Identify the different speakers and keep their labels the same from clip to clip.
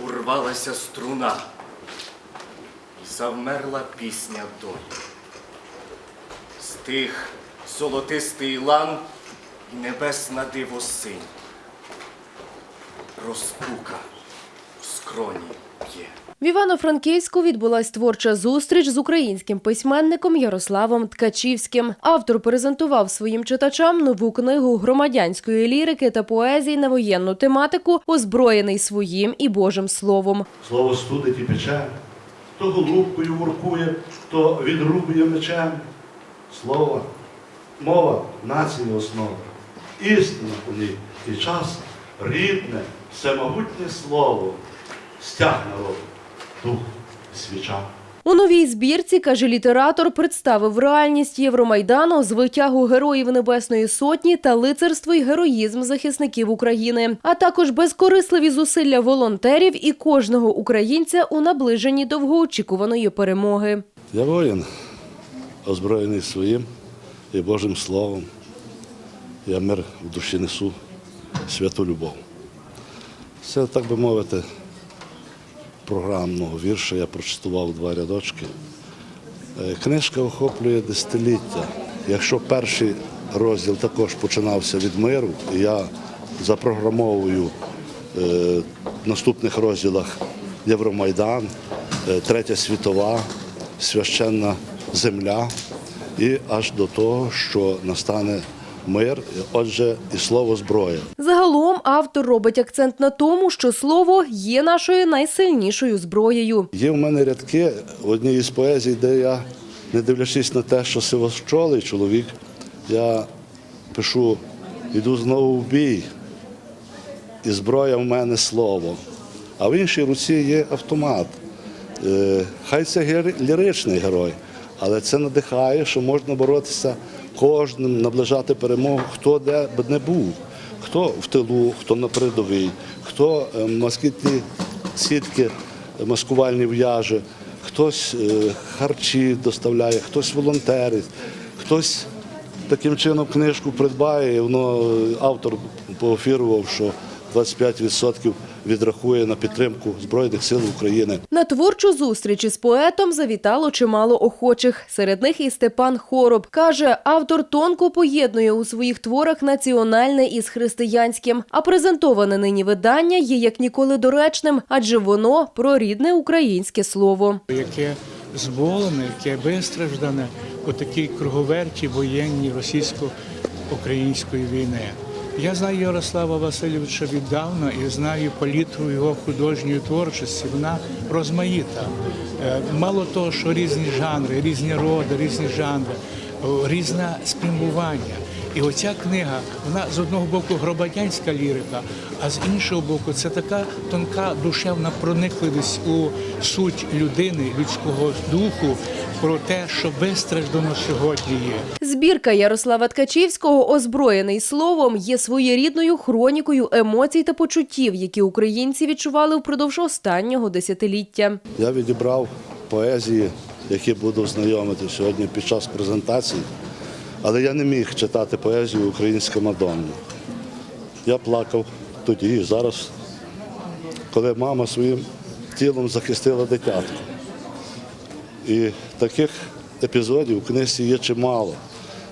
Speaker 1: Урвалася струна, завмерла пісня долі. Стих золотистий лан і небесна диво синь. Розпука в скроні п'є.
Speaker 2: В Івано-Франківську відбулась творча зустріч з українським письменником Ярославом Ткачівським. Автор презентував своїм читачам нову книгу громадянської лірики та поезії на воєнну тематику, озброєний своїм і Божим словом.
Speaker 3: Слово студить і пече, то голубкою воркує, то відрубує мечем. Слово, мова нації основа, істина у ній і час рідне, всемогутнє слово, стяг народу, дух свіча.
Speaker 2: У новій збірці, каже літератор, представив реальність Євромайдану, звитягу героїв Небесної Сотні та лицарство й героїзм захисників України, а також безкорисливі зусилля волонтерів і кожного українця у наближенні довгоочікуваної перемоги.
Speaker 3: Я воїн, озброєний своїм і Божим Словом. Я мир в душі несу, святу любов. Це, так би мовити, програмного вірша я прочитував два рядочки. Е, Книжка охоплює десятиліття. Якщо перший розділ також починався від миру, і я запрограмовую е, в наступних розділах Євромайдан, е, Третя світова, священна земля, і аж до того, що настане мир, отже, і слово зброя.
Speaker 2: Загалом автор робить акцент на тому, що слово є нашою найсильнішою зброєю.
Speaker 3: Є в мене рядки в одній із поезій, де я, не дивлячись на те, що сивощолий чоловік, я пишу, іду знову в бій, і зброя в мене слово. А в іншій руці є автомат. Е, Хай це ліричний герой, але це надихає, що можна боротися кожним, наближати перемогу, хто де б не був, хто в тилу, хто на передовій, хто е, москітні сітки маскувальні в'яже, хтось е, харчі доставляє, хтось волонтерить, хтось таким чином книжку придбає, воно е, автор поофірував, що 25% відрахує на підтримку Збройних сил України.
Speaker 2: На творчу зустріч із поетом завітало чимало охочих. Серед них і Степан Хороб. Каже, автор тонко поєднує у своїх творах національне із християнським. А презентоване нині видання є як ніколи доречним, адже воно про рідне українське слово.
Speaker 4: яке зболене, яке вистраждане у такій круговерті воєнній російсько-української війни. Я знаю Ярослава Васильовича віддавна і знаю палітру його художньої творчості. Вона розмаїта. Е, Мало того, що різні жанри, різні роди, різні жанри, різне спрямування. І оця книга, вона з одного боку громадянська лірика, а з іншого боку, це така тонка душевна проникливість у суть людини, людського духу, про те, що вистраждано сьогодні є.
Speaker 2: Збірка Ярослава Ткачівського, озброєний словом, є своєрідною хронікою емоцій та почуттів, які українці відчували впродовж останнього десятиліття.
Speaker 3: Я відібрав поезії, які буду знайомити сьогодні під час презентації, але я не міг читати поезію Українська Мадонна. Я плакав тоді і зараз, коли мама своїм тілом захистила дитятко. І таких епізодів в книзі є чимало,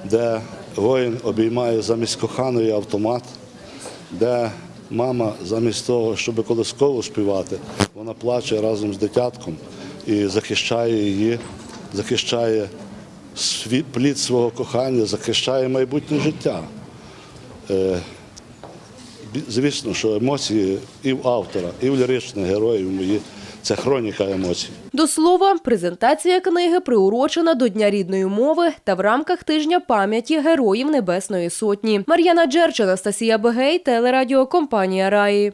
Speaker 3: де воїн обіймає замість коханої автомат, де мама замість того, щоб колисково співати, вона плаче разом з дитятком і захищає її, захищає плід свого кохання, захищає майбутнє життя. Е, Звісно, що емоції і в автора, і в ліричних героїв мої це хроніка емоцій.
Speaker 2: До слова, презентація книги приурочена до Дня рідної мови та в рамках тижня пам'яті героїв Небесної Сотні. Мар'яна Джерч, Анастасія Бегей, телерадіокомпанія Раї.